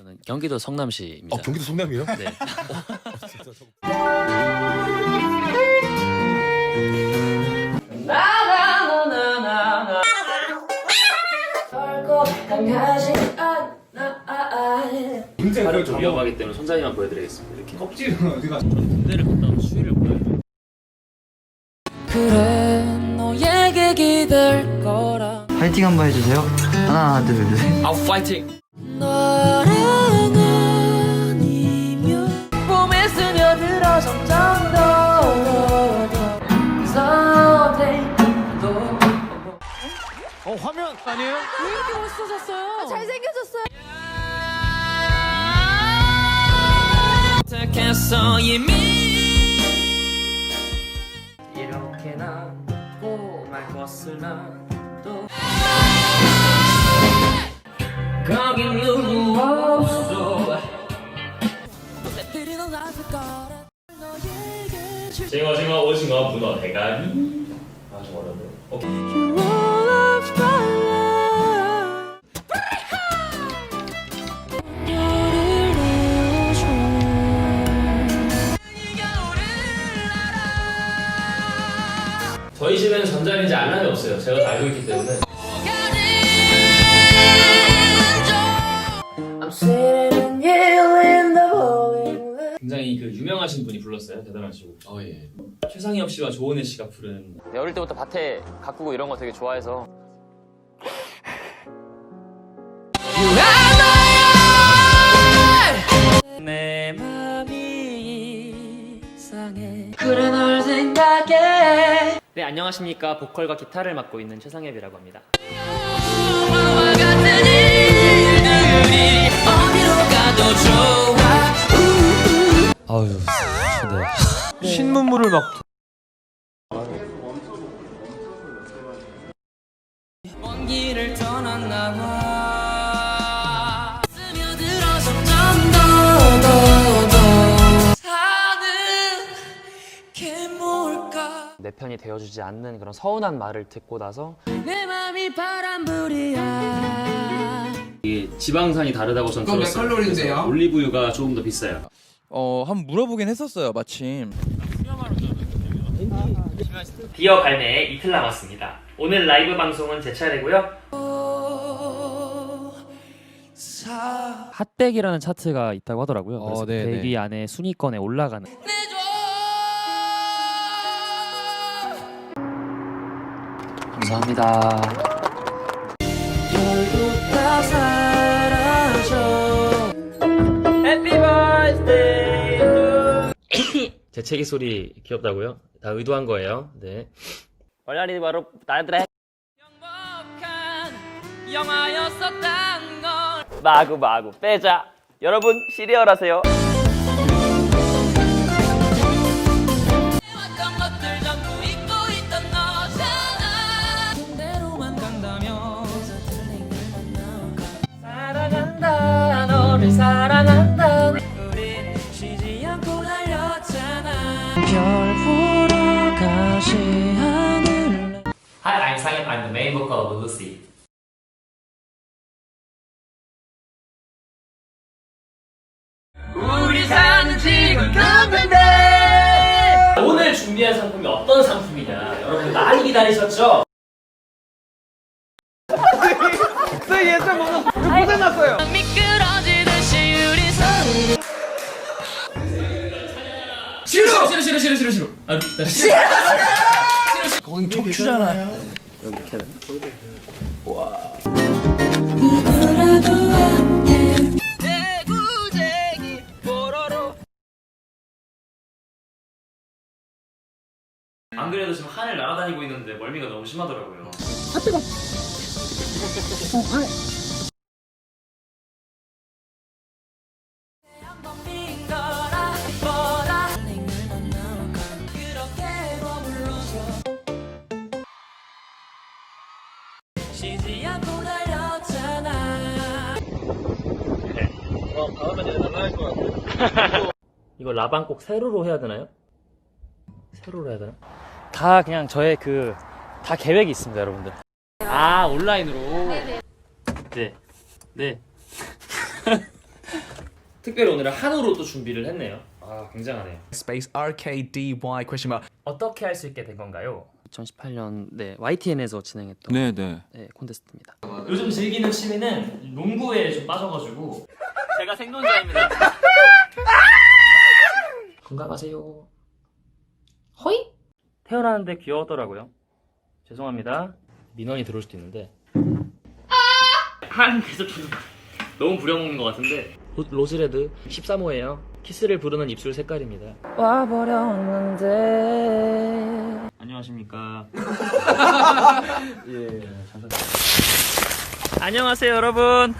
저는 경기도 성남시입니다. 어 경기도 성남이에요? 네. 굉장히 좀 위험하기 때문에 손잡이만 보여드리겠습니다. 이렇게 껍질은 어디가? 군대를 갔다 온 수위를 보여요. 그래 너에게 기댈 거라 파이팅 한번 해주세요. 하나, 둘, 셋. 아우 파이팅! 너랑 화면 아니에요? 왜 이렇게 멋있어졌어요? 잘생겨졌어요 택했어 이미 이렇게 남고 말 것을 나도 거긴 누구 없어 징어 징어 오징어 문어 대가리 아좀 어렵네요. 오케이. 전자레인지 알람이 없어요. 제가 다 알고 있기 때문에. I'm sitting here in the. 굉장히 그 유명하신 분이 불렀어요. 대단하시고. 어 예. 최상엽 씨와 조은혜 씨가 부른. 네, 어릴 때부터 밭에 가꾸고 이런 거 되게 좋아해서 내 맘이 이상해 그래 널 생각해 네 안녕하십니까 보컬과 기타를 맡고 있는 최상엽이라고 합니다 아유. 네. 신문물을 막 스며들어 더더 더 사는 게 뭘까 내 편이 되어주지 않는 그런 서운한 말을 듣고 나서 내 맘이 바람불이야 이게 지방산이 다르다고 전 그건 몇 들었어요. 칼로리인데요? 그래서 올리브유가 조금 더 비싸요. 어, 한번 물어보긴 했었어요, 마침. 비어 발매에 이틀 남았습니다 오늘 라이브 방송은 제 차례고요 핫백이라는 차트가 있다고 하더라고요 그래서 어, 네, 네. 100위 안에 순위권에 올라가는 내 감사합니다 to 재채기 소리 귀엽다고요? 다 의도한 거예요. 네. 얼라리 바로 나들의 영화였었단 걸 마구 마구 빼자 여러분 시리얼 하세요 너를 사랑한다. 우린 쉬지 않고 달렸잖아. 별 보러 가시 하늘 Hi, I'm Sang I'm the main vocal of Lucy. 우리 사는 지금 갔는데 오늘 준비한 상품이 어떤 상품이냐? 여러분 많이 기다리셨죠? 미끄러 싫어 싫어 싫어 싫어 싫어 싫어. 아, 나 싫어. 거긴 척추잖아. 안 그래도 지금 하늘 날아다니고 있는데 멀미가 너무 심하더라고요. 한번 쉬지 않고 달렸잖아 이거 라방 꼭 세로로 해야 되나요? 세로로 해야 되나? 다 그냥 저의 그 다 계획이 있습니다, 여러분들. 아 온라인으로. 네. 네. 특별히 오늘은 한우로 또 준비를 했네요. 아 굉장하네요. space R K D Y question mark. 어떻게 할 수 있게 된 건가요? 2018년 네 YTN에서 진행했던 네, 네. 네, 콘테스트입니다. 요즘 즐기는 취미는 농구에 좀 빠져가지고 제가 생존자입니다. 건강하세요. 허이? 태어나는데 귀여웠더라고요. 죄송합니다. 민원이 들어올 수도 있는데. 한 계속 좀 너무 부려먹는 것 같은데. 로, 로즈레드 13호예요. 키스를 부르는 입술 색깔입니다. 와버렸는데 안녕하십니까. 예, 잠깐. 안녕하세요, 여러분.